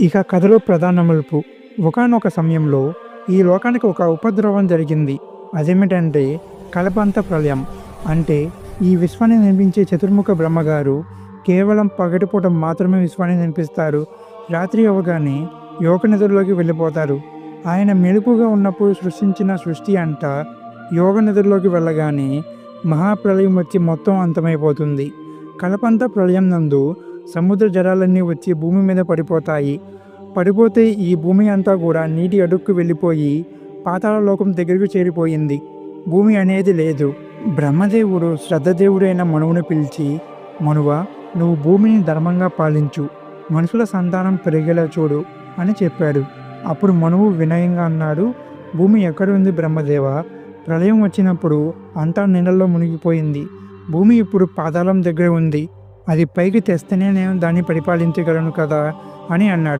ఇక కథలో ప్రధాన మలుపు ఒకానొక సమయంలో ఈ లోకానికి ఒక ఉపద్రవం జరిగింది. అదేమిటంటే కలపంత ప్రళయం అంటే ఈ విశ్వాన్ని నిర్మించే చతుర్ముఖ బ్రహ్మగారు కేవలం పగటిపూట మాత్రమే విశ్వాన్ని నిర్మిస్తారు. రాత్రి అవగానే యోగ నిధుల్లోకి వెళ్ళిపోతారు. ఆయన మెలుపుగా ఉన్నప్పుడు సృష్టించిన సృష్టి అంతా యోగ నిధుల్లోకి వెళ్ళగానే మహాప్రళయం వచ్చి మొత్తం అంతమైపోతుంది. కలపంత ప్రళయం నందు సముద్ర జలాలన్నీ వచ్చి భూమి మీద పడిపోతాయి. పడిపోతే ఈ భూమి అంతా కూడా నీటి అడుక్కు వెళ్ళిపోయి పాతాళ లోకం దగ్గరకు చేరిపోయింది. భూమి అనేది లేదు. బ్రహ్మదేవుడు శ్రద్ధదేవుడైన మనువును పిలిచి మనువ నువ్వు భూమిని ధర్మంగా పాలించు. మనుషుల సంతానం పెరిగేలా చూడు అని చెప్పాడు. అప్పుడు మనువు వినయంగా అన్నాడు భూమి ఎక్కడుంది బ్రహ్మదేవ? ప్రళయం వచ్చినప్పుడు అంతా నీళ్ళల్లో మునిగిపోయింది. భూమి ఇప్పుడు పాతాళం దగ్గర ఉంది. అది పైకి తెస్తేనే నేను దాన్ని పరిపాలించగలను కదా అని అన్నాడు.